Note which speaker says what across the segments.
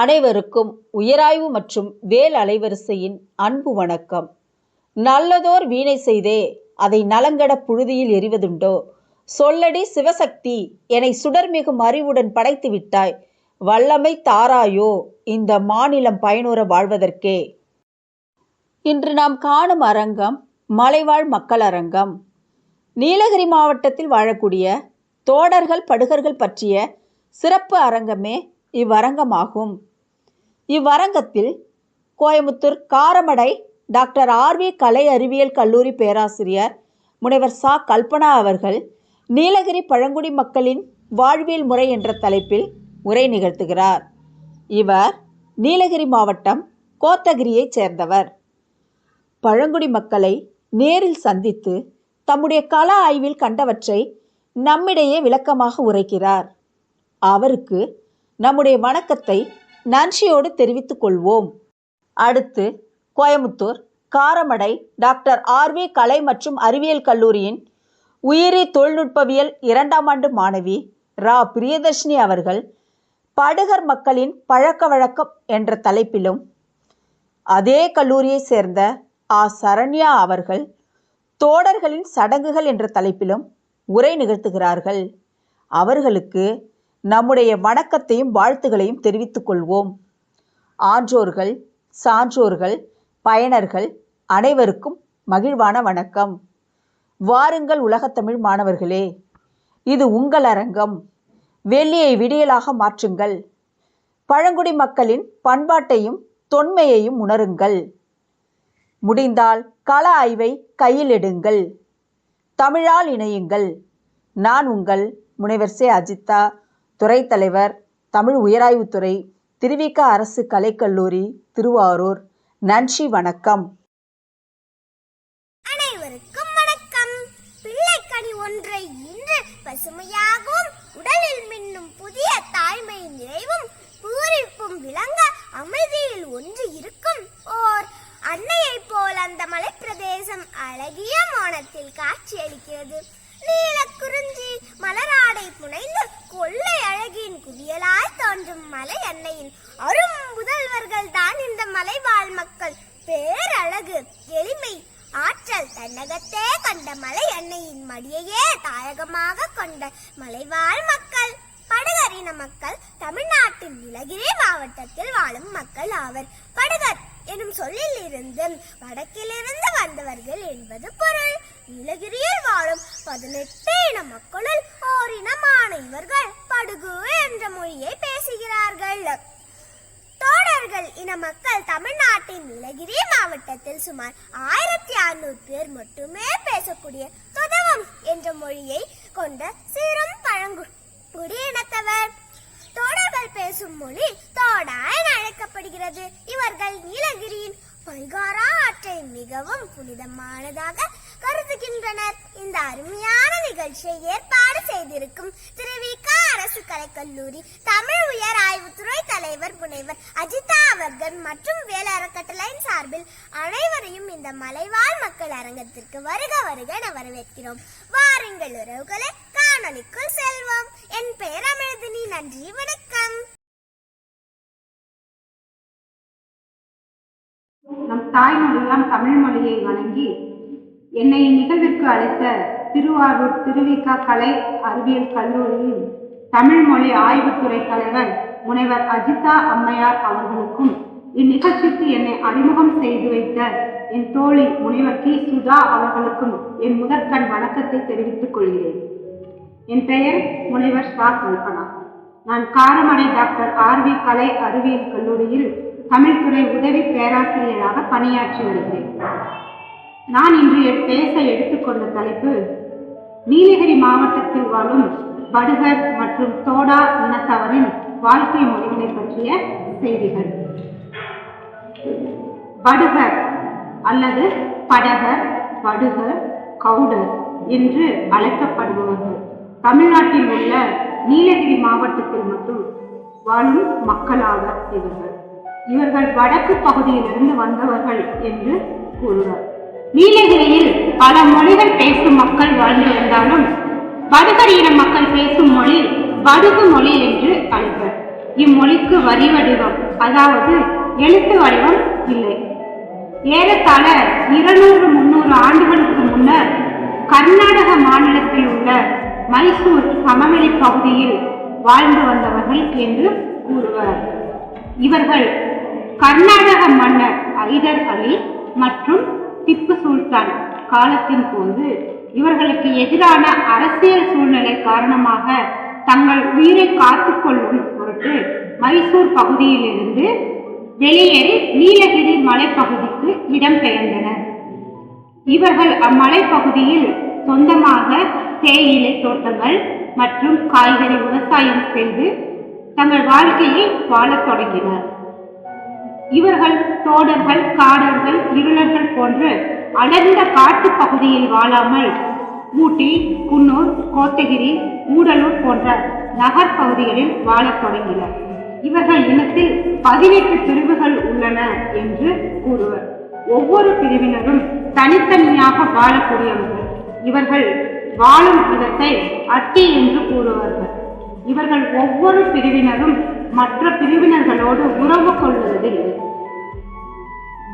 Speaker 1: அனைவருக்கும் உயராய்வு மற்றும் வேல் அலைவரிசையின் அன்பு வணக்கம். நல்லதோர் வீணை செய்தே அதை நலங்கட புழுதியில் எறிவதுண்டோ? சொல்லடி சிவசக்தி என்னை சுடர்மிகும் அறிவுடன் படைத்து விட்டாய். வல்லமை தாராயோ இந்த மாநிலம் பயனுற வாழ்வதற்கே. இன்று நாம் காணும் அரங்கம் மலைவாழ் மக்கள் அரங்கம். நீலகிரி மாவட்டத்தில் வாழக்கூடிய தோடர்கள் படுகர்கள் பற்றிய சிறப்பு அரங்கமே இவ்வரங்கமாகும். இவ்வரங்கத்தில் கோயமுத்தூர் காரமடை டாக்டர் ஆர்வி கலை அறிவியல் கல்லூரி பேராசிரியர் முனைவர் சா. கல்பனா அவர்கள் நீலகிரி பழங்குடி மக்களின் வாழ்வியல் முறை என்ற தலைப்பில் உரை நிகழ்த்துகிறார். இவர் நீலகிரி மாவட்டம் கோத்தகிரியைச் சேர்ந்தவர். பழங்குடி மக்களை நேரில் சந்தித்து தம்முடைய கல ஆய்வில் கண்டவற்றை நம்மிடையே விளக்கமாக உரைக்கிறார். அவருக்கு நம்முடைய வணக்கத்தை நன்றியோடு தெரிவித்துக் கொள்வோம். அடுத்து கோயமுத்தூர் காரமடை டாக்டர் ஆர்வி கலை மற்றும் அறிவியல் கல்லூரியின் உயிரி தொழில்நுட்பவியல் இரண்டாம் ஆண்டு மாணவி ரா. பிரியதர்ஷினி அவர்கள் படுகர் மக்களின் பழக்க வழக்கம் என்ற தலைப்பிலும் அதே கல்லூரியை சேர்ந்த ஆ. சரண்யா அவர்கள் தோடர்களின் சடங்குகள் என்ற தலைப்பிலும் உரை நிகழ்த்துகிறார்கள். அவர்களுக்கு நம்முடைய வணக்கத்தையும் வாழ்த்துகளையும் தெரிவித்துக் கொள்வோம். ஆன்றோர்கள் சான்றோர்கள் பயனர்கள் அனைவருக்கும் மகிழ்வான வணக்கம். வாருங்கள் உலகத்தமிழ் மாணவர்களே இது உங்கள் அரங்கம். வெள்ளியை விடியலாக மாற்றுங்கள். பழங்குடி மக்களின் பண்பாட்டையும் தொன்மையையும் உணருங்கள். முடிந்தால் கள ஆய்வை கையில் எடுங்கள். தமிழால் இணையுங்கள். நான் உங்கள் முனைவர் சே அஜித்தா. துறை தலைவர் தமிழ் உயராய்வுத்துறை திருவிக அரசு கலைக்கல்லூரி திருவாரூர். நன்றி வணக்கம்.
Speaker 2: அனைவருக்கும் வணக்கம். பிள்ளைக்கனி ஒன்றை இன்று பசுமையாகவும் உடலில் மின்னும் புதிய தாய்மை நிறைவும் பூரிப்பும் விளங்க அமைதியில் ஒன்று இருக்கும் ஓர் அன்னையைப் போல் அந்த மலைப்பிரதேசம் அழகிய மோனத்தில் காட்சியளிக்கிறது. நீல குறிஞ்சி மலராடை புனைந்து கொள்ளை அழகியின் குவியலாய் தோன்றும் மலை அன்னையின் அரும் புதல்வர்கள் தான் இந்த மலைவாழ் மக்கள். பேரழகு எளிமை ஆற்றல் தன்னகத்தே கண்ட மலை அன்னையின் மடியையே தாயகமாக கொண்ட மலைவாழ் மக்கள். படுகர் இன மக்கள் தமிழ்நாட்டின் நீலகிரி மாவட்டத்தில் வாழும் மக்கள் ஆவர். படுகர் எனும் சொல்லில் இருந்து வடக்கிலிருந்து வந்தவர்கள் என்பது பொருள். நீலகிரியில் வாழும் பதினெட்டு இன மக்களுள் ஓரினமான இவர்கள் படுகு என்ற மொழியை பேசுகிறார்கள். தோடர்கள் இன மக்கள் தமிழ்நாட்டின் நீலகிரி மாவட்டத்தில் சுமார் ஆயிரத்தி அறுநூறு பேர் மட்டுமே பேசக்கூடிய தொதவம் என்ற மொழியை கொண்ட சிறும் பழங்குட்டி பேசும் மொழி தோடா என அழைக்கப்படுகிறது. இவர்கள் நீலகிரியின் பல்காரா ஆற்றை மிகவும் புனிதமானதாக கருதுகின்றனர். இந்த அருமையான நிகழ்ச்சியை ஏற்பாடு செய்திருக்கும் திருவிக அரசு கலைக்கல்லூரி தமிழ் உயர் ஆய்வுத்துறை தலைவர் புனைவர் அஜிதா அவர்கள் மற்றும் வேலை அறக்கட்டளையின் சார்பில் அனைவரையும் இந்த மலைவாழ் மக்கள் அரங்கத்திற்கு வருக வருக என வரவேற்கிறோம். வாருங்கள் உறவுகளை காணொலிக்குள் செல்வோம். என் பெயர் அமிழ்தினி நன்றி வணக்கம்.
Speaker 3: நம் தாய்மொழியாம் தமிழ் மொழியை வணங்கி என்னை இந்நிகழ்விற்கு அழைத்த திருவாரூர் திருவிக கலை அறிவியல் கல்லூரியின் தமிழ் மொழி ஆய்வுத்துறை தலைவர் முனைவர் அஜிதா அம்மையார் அவர்களுக்கும் இந்நிகழ்ச்சிக்கு என்னை அறிமுகம் செய்து வைத்த என் தோழி முனைவர் கி. சுதா அவர்களுக்கும் என் முதற்கண் வணக்கத்தை தெரிவித்துக் கொள்கிறேன். என் பெயர் முனைவர் ஸ்வா கல்பனா. நான் காரமடை டாக்டர் ஆர்வி கலை அறிவியல் கல்லூரியில் தமிழ்துறை உதவி பேராசிரியராக பணியாற்றி வருகிறேன். நான் இன்று பேச எடுத்துக்கொண்ட தலைப்பு நீலகிரி மாவட்டத்தில் வாழும் படுகர் மற்றும் தோடா இனத்தவரின் வாழ்க்கை முறைகளை பற்றிய செய்திகள். படுகர் அல்லது படகர் படுகர் கவுடர் என்று அழைக்கப்படுபவர்கள் தமிழ்நாட்டில் உள்ள நீலகிரி மாவட்டத்தில் மட்டும் வாழும் மக்களாக இவர்கள். இவர்கள் வடக்கு பகுதியிலிருந்து வந்தவர்கள் என்று கூறுவர். நீலகிரியில் பல மொழிகள் பேசும் மக்கள் வாழ்ந்து வந்தாலும் படுகர் இன மக்கள் பேசும் மொழி வடுகு மொழி என்று அழைப்பர். இம்மொழிக்கு வரி வடிவம் அதாவது எழுத்து வடிவம் இல்லை. ஏறத்தாழ இருநூறு முன்னூறு ஆண்டுகளுக்கு முன்னர் கர்நாடக மாநிலத்தில் உள்ள மைசூர் சமவெளி பகுதியில் வாழ்ந்து வந்தவர்கள் என்று கூறுவர். இவர்கள் கர்நாடக மன்னர் ஐதர் அலி மற்றும் திப்பு சுல்தான் காலத்தின் போது இவர்களுக்கு எதிரான அரசியல் சூழ்நிலை காரணமாக தங்கள் உயிரை காத்துக்கொள்ளும் பொருட்டு மைசூர் பகுதியிலிருந்து வெளியேறி நீலகிரி மலைப்பகுதிக்கு இடம்பெயர்ந்தனர் இவர்கள் அம்மலைப்பகுதியில் சொந்தமாக தேயிலை தோட்டங்கள் மற்றும் காய்கறி விவசாயம் செய்து தங்கள் வாழ்க்கையை வாழத் தொடங்கினர். இவர்கள் தோடர்கள் காடர்கள் இருளர்கள் போன்ற அடர்ந்த காட்டுப் பகுதியில் வாழாமல் ஊட்டி குன்னூர் கோத்தகிரி ஊடலூர் போன்ற நகர் பகுதிகளில் வாழத் தொடங்கினர். இவர்கள் இனத்தில் பதினெட்டு பிரிவுகள் உள்ளன என்று கூறுவர். ஒவ்வொரு பிரிவினரும் தனித்தனியாக வாழக்கூடியவர்கள். இவர்கள் வாழும் விதத்தை அட்டி என்று கூறுவார்கள். இவர்கள் ஒவ்வொரு பிரிவினரும் மற்ற பிரிவினர்களோடு உறவு கொள்வதில்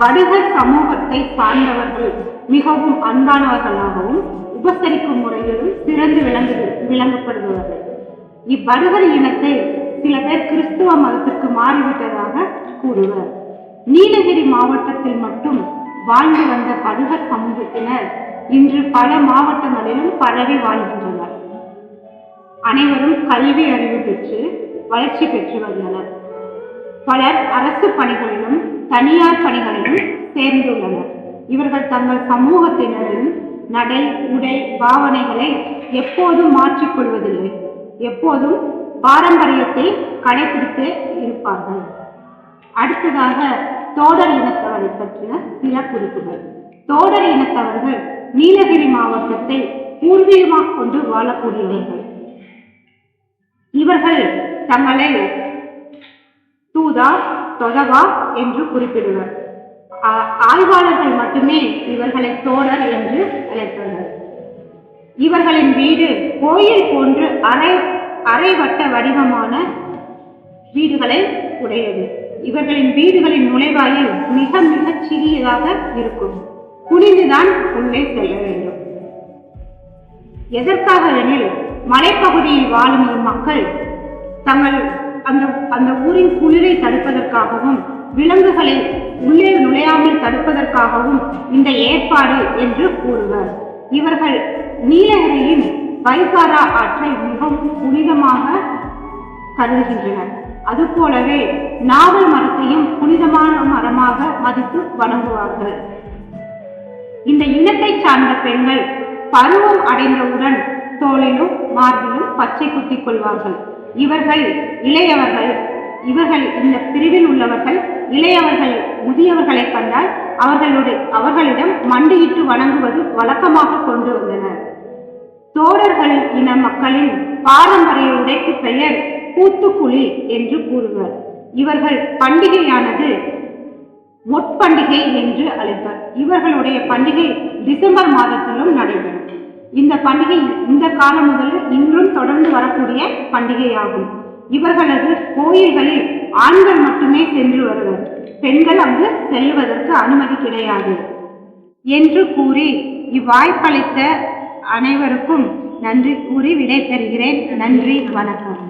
Speaker 3: வடுகர் சமூகத்தை சார்ந்தவர்கள் மிகவும் அன்பானவர்களாகவும் உபசரிக்கும் முறையிலும் சிறந்து விளங்கு விளங்கப்படுபவர்கள். இவ்வடுகர் இனத்தை சில பேர் கிறிஸ்துவ மதத்திற்கு மாறிவிட்டதாக கூறுவர். நீலகிரி மாவட்டத்தில் மட்டும் வாழ்ந்து வந்த படுகர் சமூகத்தினர் இன்று பல மாவட்டங்களிலும் பரவி வாழ்கின்றனர். அனைவரும் கல்வி அறிவு பெற்று வளர்ச்சி பெற்று வந்தனர் பலர் அரசு பணிகளிலும் தனியார் பணிகளிலும் சேர்ந்துள்ளனர். இவர்கள் தங்கள் சமூகத்தினரின் நடை உடை பாவனைகளை எப்போதும் மாற்றிக்கொள்வதில்லை எப்போதும் பாரம்பரியத்தை கடைபிடித்து இருப்பார்கள். அடுத்ததாக தோடர் இனத்தவரை பற்றிய சில குறிப்புகள். தோடர் இனத்தவர்கள் நீலகிரி மாவட்டத்தை பூர்வீகமாக கொண்டு வாழக்கூடியவர்கள். இவர்கள் தங்களை தூதா தொதவா என்று குறிப்பிடுவர். ஆ- ஆய்வாளர்கள் மட்டுமே இவர்களை தோடர் என்று அழைத்தனர். இவர்களின் வீடு கோயில் போன்று அரை அரைவட்ட வடிவமான வீடுகளை உடையது. இவர்களின் வீடுகளின் நுழைவாயில் மிக மிக சிறியதாக இருக்கும். குனிந்துதான் உள்ளே செல்ல வேண்டும். எதற்காக எனில் மலைப்பகுதியில் வாழும் இம்மக்கள் தங்கள் அந்த அந்த ஊரின் குளிரை தடுப்பதற்காகவும் விலங்குகளை உள்ளே நுழையாமல் தடுப்பதற்காகவும் இந்த ஏற்பாடு என்று கூறுவர். இவர்கள் நீலகிரியின் வைசாரா ஆற்றை மிகவும் புனிதமாக கருதுகின்றனர். அதுபோலவே நாவல் மரத்தையும் புனிதமான மரமாக மதித்து வணங்குவார்கள். இந்த இனத்தை சார்ந்த பெண்கள் பருவம் அடைந்தவுடன் தோளிலும் மார்பிலும் பச்சை குத்திக் கொள்வார்கள். இவர்கள் இளையவர்கள். இவர்கள் இந்த பிரிவில் உள்ளவர்கள். இளையவர்கள் முதியவர்களை கண்டால் அவர்களுடைய அவர்களிடம் மண்டியிட்டு வணங்குவது வழக்கமாக கொண்டு வந்தனர். தோடர்கள் இன மக்களின் பாரம்பரிய உடைக்கு பெயர் கூத்துக்குழி என்று கூறுவர். இவர்கள் பண்டிகையானது முற்பண்டிகை என்று அழைப்பர். இவர்களுடைய பண்டிகை டிசம்பர் மாதத்திலும் நடைபெறும். இந்த பண்டிகை இந்த காலம் முதல் இன்றும் தொடர்ந்து வரக்கூடிய பண்டிகையாகும். இவர்களது கோயில்களில் ஆண்கள் மட்டுமே சென்று வருவர். பெண்கள் அங்கு செல்வதற்கு அனுமதி கிடையாது. என்று கூறி இவ்வாய்ப்பளித்த அனைவருக்கும் நன்றி கூறி விடை பெறுகிறேன் நன்றி வணக்கம்.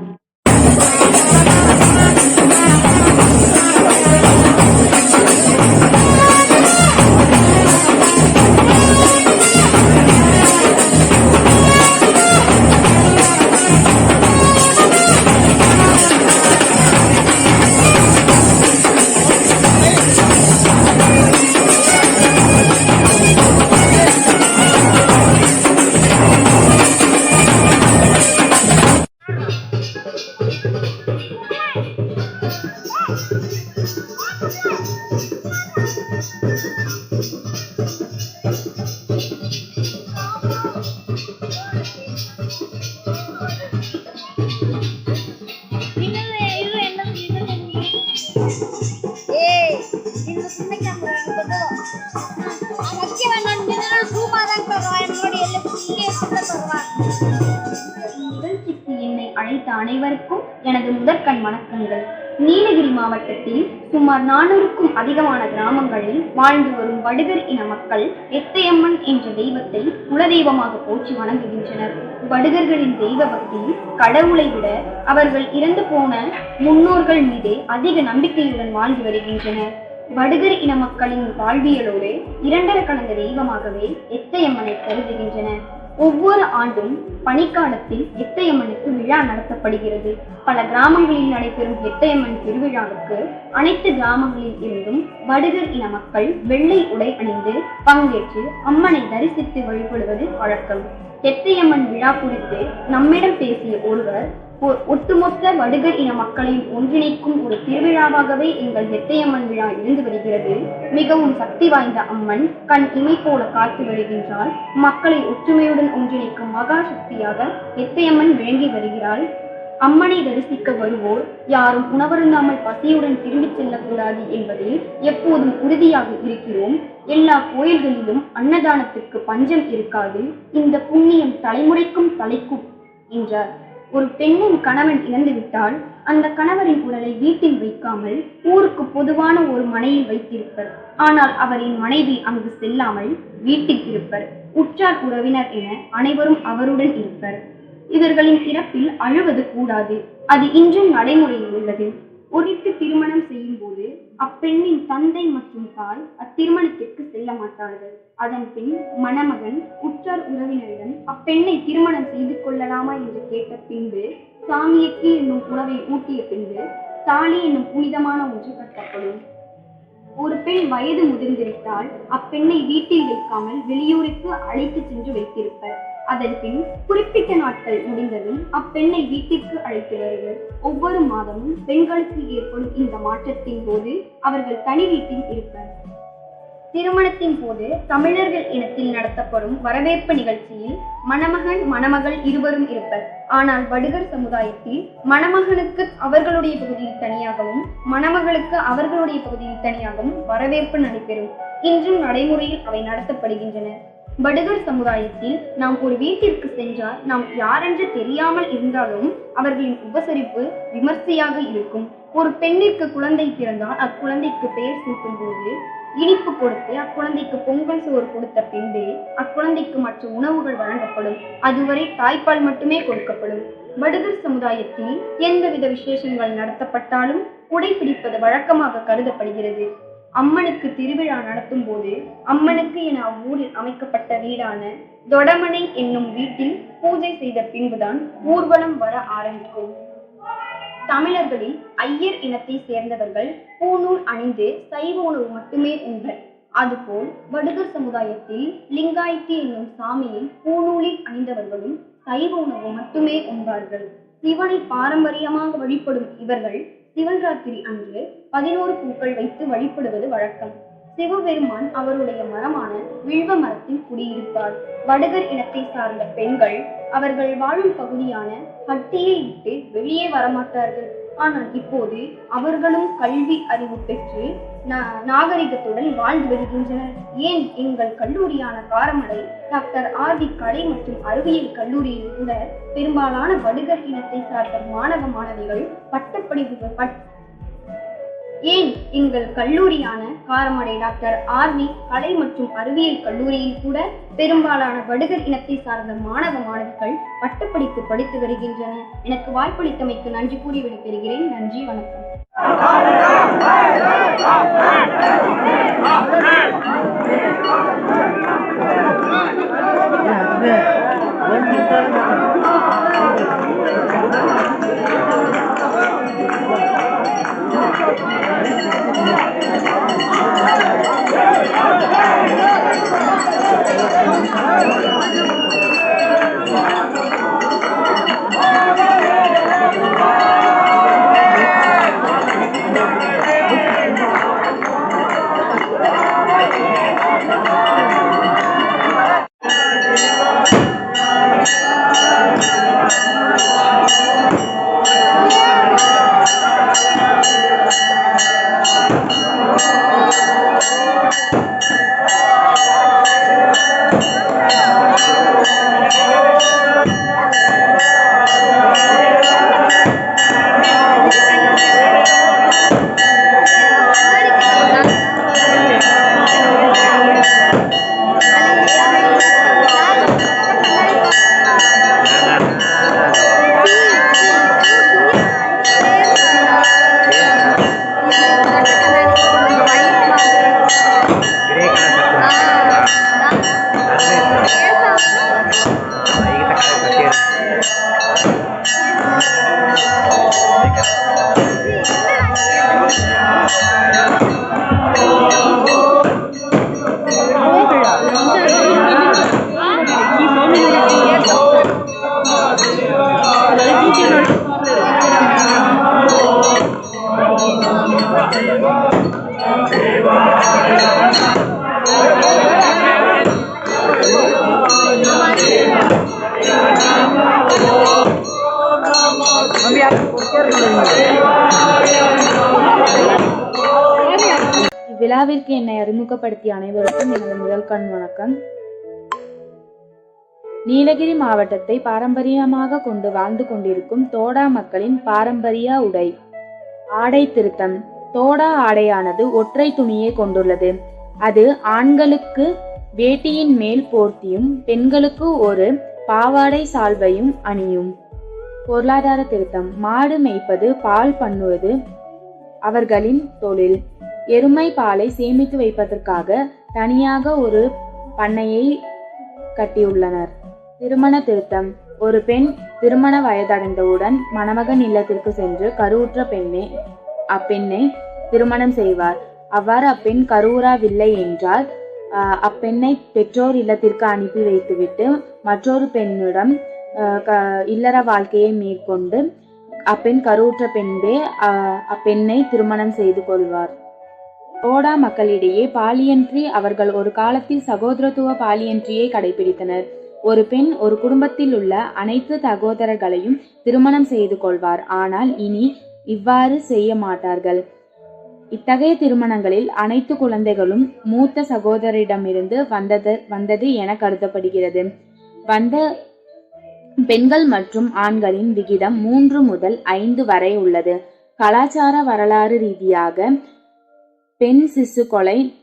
Speaker 4: நிகழ்ச்சிக்கு என்னை அழைத்த அனைவருக்கும் எனது முதற்கண் வணக்கங்கள் நீலகிரி மாவட்டத்தில் சுமார் நானூறுக்கும் அதிகமான கிராமங்களில் வாழ்ந்து வரும் வடுகர் இன மக்கள் எத்தையம்மன் என்ற தெய்வத்தை குலதெய்வமாக போற்றி வணங்குகின்றனர் வடுகர்களின் தெய்வ பக்தி கடவுளை விட அவர்கள் இறந்து போன முன்னோர்கள் மீதே அதிக நம்பிக்கையுடன் வாழ்ந்து வருகின்றனர் வடுகர் இன மக்களின் வாழ்வியலோடு இரண்டர கலந்த தெய்வமாகவே எத்தையம்மனை கருதுகின்றன. ஒவ்வொரு ஆண்டும் பனிக்காலத்தில் எத்தையம்மனுக்கு விழா நடத்தப்படுகிறது. பல கிராமங்களில் நடைபெறும் எத்தையம்மன் திருவிழாவுக்கு அனைத்து கிராமங்களில் இருந்தும் வடுகர் இன மக்கள் வெள்ளை உடை அணிந்து பங்கேற்று அம்மனை தரிசித்து வழிபடுவது வழக்கம். எத்தையம்மன் விழா குறித்து நம்மிடம் பேசிய ஒருவர் ஒட்டுமொத்த வடுகர் இன மக்களையும் ஒன்றிணைக்கும் ஒரு திருவிழாவாகவே எங்கள் எத்தையம்மன் விழா இருந்து வருகிறது. மிகவும் சக்தி வாய்ந்த அம்மன் கண் இமை போல காத்து வருகின்றால் மக்களை ஒற்றுமையுடன் ஒன்றிணைக்கும் மகா சக்தியாக நெத்தையம்மன் விளங்கி வருகிறாள். அம்மனை தரிசிக்க வருவோர் யாரும் உணவருந்தாமல் பசியுடன் திரும்பிச் செல்லக்கூடாது என்பதில் எப்போதும் உறுதியாக இருக்கிறோம். எல்லா கோயில்களிலும் அன்னதானத்துக்கு பஞ்சம் இருக்காது. இந்த புண்ணியம் தலைமுறைக்கும் தலைக்கும் என்றார். ஒரு பெண்ணின் கணவன் இறந்துவிட்டால் அந்த கணவரின் உடலை வீட்டில் வைக்காமல் ஊருக்கு பொதுவான ஒரு மனையில் வைத்திருப்பர். ஆனால் அவரின் மனைவி அங்கு செல்லாமல் வீட்டில் இருப்பர். உற்றார் உறவினர் என அனைவரும் அவருடன் இருப்பர். இவர்களின் இறப்பில் அழுவது கூடாது. அது இன்றும் நடைமுறையில் உள்ளது. ஒருத்து திருமணம் செய்யும் போது அப்பெண்ணின் தந்தை மற்றும் தாய் அத்திருமணத்திற்கு செல்ல மாட்டார்கள். அதன் பின் மணமகன் உற்றார் உறவினரிடம் அப்பெண்ணை திருமணம் செய்து கொள்ளலாமா என்று கேட்ட பின்பு சாமியக்கு என்னும் உணவை ஊட்டிய பின்பு தாலி என்னும் புனிதமான ஒன்று கட்டப்படும். ஒரு பெண் வயது முதிர்ந்திருந்தால் அப்பெண்ணை வீட்டில் வைக்காமல் வெளியூருக்கு அழைத்து சென்று வைத்திருப்பர். அதன் பின் குறிப்பிட்ட நாட்கள் முடிந்ததும் அப்பெண்ணை வீட்டிற்கு அழைத்து வருவர் ஒவ்வொரு மாதமும் பெண்களுக்கு ஏற்படும் இந்த மாற்றத்தின் போது அவர்கள் தனி வீட்டில் இருப்பர். திருமணத்தின் போது தமிழர்கள் இனத்தில் நடத்தப்படும் வரவேற்பு நிகழ்ச்சியில் மணமகன் மணமகள் இருவரும் இருப்பர். ஆனால் வடுகர் சமுதாயத்தில் மணமகனுக்கு அவர்களுடைய பகுதியில் தனியாகவும் மணமகளுக்கு அவர்களுடைய பகுதியில் தனியாகவும் வரவேற்பு நடைபெறும். இன்றும் நடைமுறையில் அவை நடத்தப்படுகின்றன. படுகர் சமுதாயத்தில் நாம் ஒரு வீட்டிற்கு சென்றால் நாம் யாரென்று தெரியாமல் இருந்தாலும் அவர்களின் உபசரிப்பு விமர்சையாக இருக்கும். ஒரு பெண்ணிற்கு குழந்தை பிறந்தால் அக்குழந்தைக்கு பெயர் சூட்டும் போது இனிப்பு கொடுத்து அக்குழந்தைக்கு பொங்கல் சோறு கொடுத்த பின்பு அக்குழந்தைக்கு மற்ற உணவுகள் வழங்கப்படும். அதுவரை தாய்ப்பால் மட்டுமே கொடுக்கப்படும். வடுகர் சமுதாயத்தில் எந்தவித விசேஷங்கள் நடத்தப்பட்டாலும் உடைபிடிப்பது வழக்கமாக கருதப்படுகிறது. அம்மனுக்கு திருவிழா நடத்தும் போது அம்மனுக்கு என அவ்வூரில் அமைக்கப்பட்ட வீடான தொடமனை என்னும் வீட்டில் பூஜை செய்த பின்புதான் ஊர்வலம் வர ஆரம்பிக்கும். தமிழர்களில் ஐயர் இனத்தை சேர்ந்தவர்கள் பூநூல் அணிந்து சைவ உணவு மட்டுமே உண்பர். அதுபோல் வடுகர் சமுதாயத்தில் லிங்காயத்தி என்னும் சாமியில் பூநூலில் அணிந்தவர்களும் சைவ உணவு மட்டுமே உண்பார்கள். சிவனை பாரம்பரியமாக வழிபடும் இவர்கள் சிவராத்திரி அன்று பதினோரு பூக்கள் வைத்து வழிபடுவது வழக்கம். சிவபெருமான் அவருடைய மரமான வில்வ மரத்தில் குடியிருப்பார். வடகர் இனத்தை சார்ந்த பெண்கள் அவர்கள் வாழும் பகுதியான ஹட்டியை விட்டு வெளியே வரமாட்டார்கள். ஆனால் இப்போது அவர்களும் கல்வி அறிவு பெற்று நாகரிகத்துடன் வாழ்ந்து வருகின்றனர். ஏன் எங்கள் கல்லூரியான காரமடை டாக்டர் ஆர் வி கலை மற்றும் அறிவியல் கல்லூரியில் கூட பெரும்பாலான வடுகர் இனத்தை சார்ந்த மாணவ மாணவிகள் பட்டப்படிப்பு பட் ஏன் எங்கள் கல்லூரியான காரமடை டாக்டர் ஆர்வி கலை மற்றும் அறிவியல் கல்லூரியில் கூட பெரும்பாலான வடுகர் இனத்தை சார்ந்த மாணவ மாணவிகள் பட்டப்படித்து படித்து வருகின்றனர் எனக்கு வாய்ப்பளித்தமைக்கு நன்றி கூறி விடைபெறுகிறேன் நன்றி வணக்கம்
Speaker 5: இவ்விழாவிற்கு என்னை அறிமுகப்படுத்திய அனைவருக்கும் எனது முதல் கண் வணக்கம். நீலகிரி மாவட்டத்தை பாரம்பரியமாக கொண்டு வாழ்ந்து கொண்டிருக்கும் தோடா மக்களின் பாரம்பரிய உடை ஆடை திருத்தம். தோடா ஆடையானது ஒற்றை துணியை கொண்டுள்ளது. அது ஆண்களுக்கு வேட்டியின் மேல் போர்த்தியும் பெண்களுக்கு ஒரு பாவாடை சால்வையும் அணியும். பொருளாதார திருத்தம். மாடு மேய்ப்பது பால் பண்ணுவது அவர்களின் தொழில். எருமை பாலை சேமித்து வைப்பதற்காக தனியாக ஒரு பண்ணையை கட்டியுள்ளனர். திருமண திருத்தம். ஒரு பெண் திருமண வயதடைந்தவுடன் மணமகன் இல்லத்திற்கு சென்று கருவுற்ற பெண்ணை அப்பெண்ணை திருமணம் செய்வார். அவ்வாறு அப்பெண் கருவுறாவில்லை என்றால் அப்பெண்ணை பெற்றோர் இல்லத்திற்கு அனுப்பி வைத்துவிட்டு மற்றொரு பெண்ணிடம் க- இல்லற வாழ்க்கையை மேற்கொண்டு அப்பெண் கருவுற்ற பெண்பே அப்பெண்ணை திருமணம் செய்து கொள்வார். ஓடா மக்களிடையே பாலியன்றி அவர்கள் ஒரு காலத்தில் சகோதரத்துவ பாலியன்றியை கடைபிடித்தனர். ஒரு பெண் ஒரு குடும்பத்தில் உள்ள அனைத்து சகோதரர்களையும் திருமணம் செய்து கொள்வார். ஆனால் இனி இவ்வாறு செய்ய மாட்டார்கள். இத்தகைய திருமணங்களில் அனைத்து குழந்தைகளும் மூத்த சகோதரிடமிருந்து வந்தது வந்தது என கருதப்படுகிறது. வந்த பெண்கள் மற்றும் ஆண்களின் விகிதம் மூன்று முதல் ஐந்து வரை உள்ளது. கலாச்சார வரலாறு ரீதியாக பெண் சிசு கொலை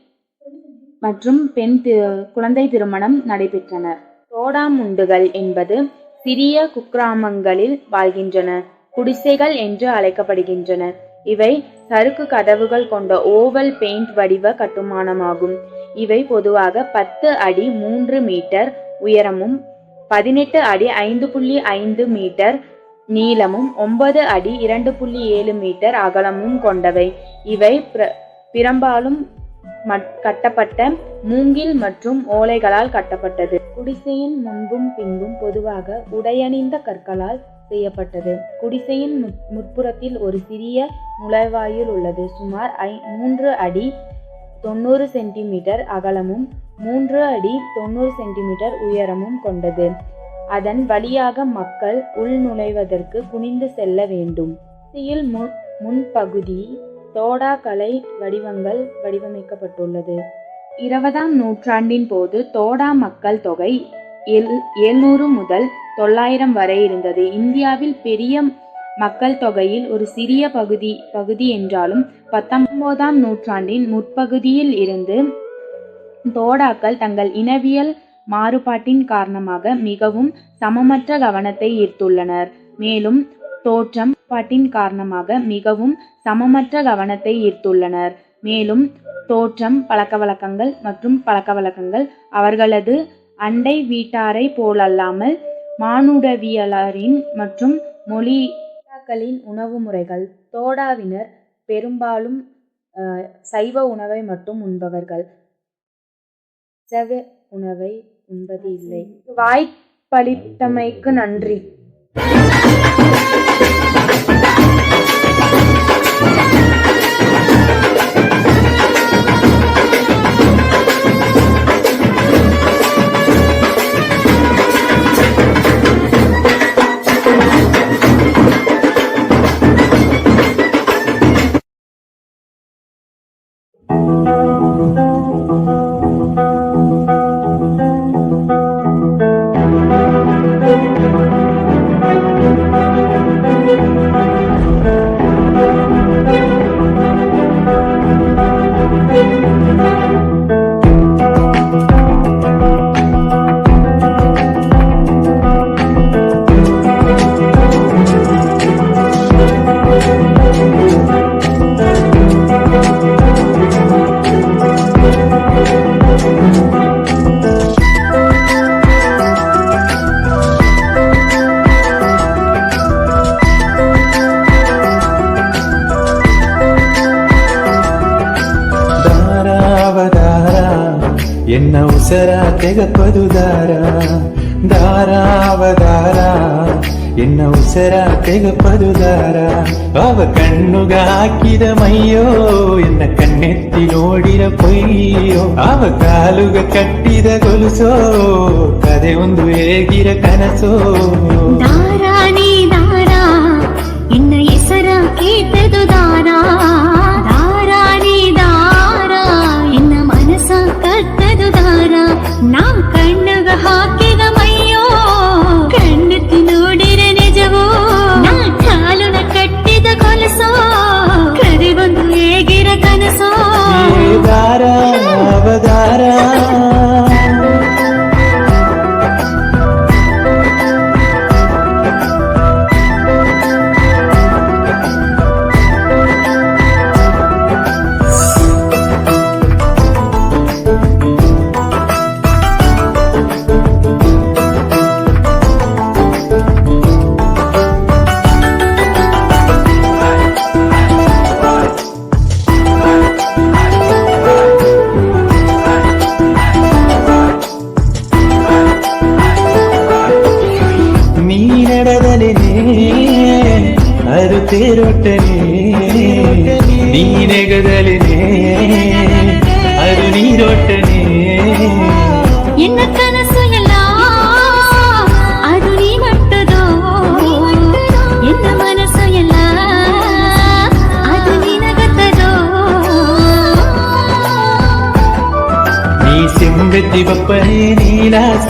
Speaker 5: மற்றும் பெண் தி- குழந்தை திருமணம் நடைபெற்றன. தோடாமுண்டுகள் என்பது சிறிய குக்கிராமங்களில் வாழ்கின்றன. குடிசைகள் என்று அழைக்கப்படுகின்றன. இவை சறுக்கு கதவுகள் கொண்ட ஓவல் பெயிண்ட் வடிவ கட்டுமானமாகும். இவை பொதுவாக பத்து அடி மூன்று மீட்டர் உயரமும் பதினெட்டு அடி ஐந்து புள்ளி ஐந்து மீட்டர் நீளமும் ஒன்பது அடி இரண்டு புள்ளி ஏழு மீட்டர் அகலமும் கொண்டவை. இவை பிர- பெரும்பாலும் மட்- கட்டப்பட்ட மூங்கில் மற்றும் ஓலைகளால் கட்டப்பட்டது. குடிசையின் முன்பும் பின்பும் பொதுவாக உடையணிந்த கற்களால் செய்யப்பட்டது. குடிசையின் முற்- முற்புறத்தில் ஒரு சிறிய நுழைவாயில் உள்ளது. சுமார் ஐ மூன்று அடி தொண்ணூறு சென்டிமீட்டர் அகலமும் மூன்று அடி தொண்ணூறு சென்டிமீட்டர் உயரமும் கொண்டது. அதன் வழியாக மக்கள் உள் நுழைவதற்கு குனிந்து செல்ல வேண்டும். முன்பகுதி தோடா கலை வடிவங்கள் வடிவமைக்கப்பட்டுள்ளது. இருபதாம் நூற்றாண்டின் போது தோடா மக்கள் தொகை எழுநூறு முதல் தொள்ளாயிரம் வரை இருந்தது. இந்தியாவில் பெரிய மக்கள் தொகையில் ஒரு சிறிய பகுதி பகுதி என்றாலும் பத்தொன்பதாம் நூற்றாண்டின் முற்பகுதியில் இருந்து தோடாக்கள் தங்கள் இனவியல் மாறுபாட்டின் காரணமாக மிகவும் சமமற்ற கவனத்தை ஈர்த்துள்ளனர். மேலும் தோற்றம் பாட்டின் காரணமாக மிகவும் சமமற்ற கவனத்தை ஈர்த்துள்ளனர். மேலும் தோற்றம் பழக்கவழக்கங்கள் மற்றும் பழக்கவழக்கங்கள் அவர்களது அண்டை வீட்டாரை போலல்லாமல் மானுடவியலரின் மற்றும் மொழிகளின் உணவு முறைகள் தோடாவினர் பெரும்பாலும் சைவ உணவை மட்டும் உண்பவர்கள். செவ உணவை உண்பது இல்லை. வாய்ப்பளித்தமைக்கு நன்றி.
Speaker 6: Thank you. ತೆಗಪದು ದಾರ ದಾರಾವದಾರ ಎನ್ನ ಉಸರ ತೆಗಪದು ದಾರ ಅವ ಕಣ್ಣುಗ ಹಾಕಿದ ಮೈಯೋ ಎನ್ನ ಕಣ್ಣೆತ್ತಿ ನೋಡಿರ ಪೊಯ್ಯೋ ಅವ ಕಾಲುಗ ಕಟ್ಟಿದ ಗೊಲುಸೋ ಕದೆ ಒಂದು ಹೇಗಿರ ಕನಸೋ
Speaker 7: ದಾರಾನೇ ದಾರ ಎನ್ನ ಹೆಸರ ಕಟ್ಟದು ದಾರ ದಾರ ನಾ ಕಣ್ಣಗ ಹಾಕಿದ ಮೈಯೋ, ಕಣ್ಣೆತ್ತಿ ನೋಡಿರೆ ನಿಜವೋ? ನಾ ಕಾಲುನ ಕಟ್ಟಿದ ಕೊಲಸೋ ಕರಿ ಬಂದು ಹೇಗಿರ ಕನಸೋ?
Speaker 6: ದಾರ ಅವದಾರ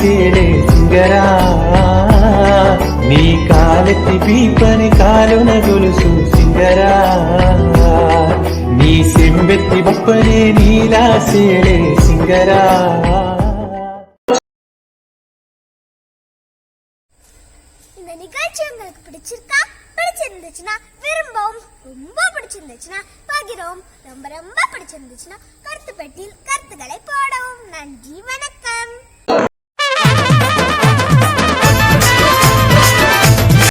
Speaker 6: కాలితేలే సింగరా నీ కాలెత్తి పీపని కాలున గొలుసు సింగరా
Speaker 2: నీ సెంబెత్తి బొప్పనే నీలా సేలే సింగరా ரொம்ப பிடிச்சிருந்துச்சுன்னா கருத்து பெட்டியில் கருத்துக்களை போடவும். நன்றி வணக்கம்.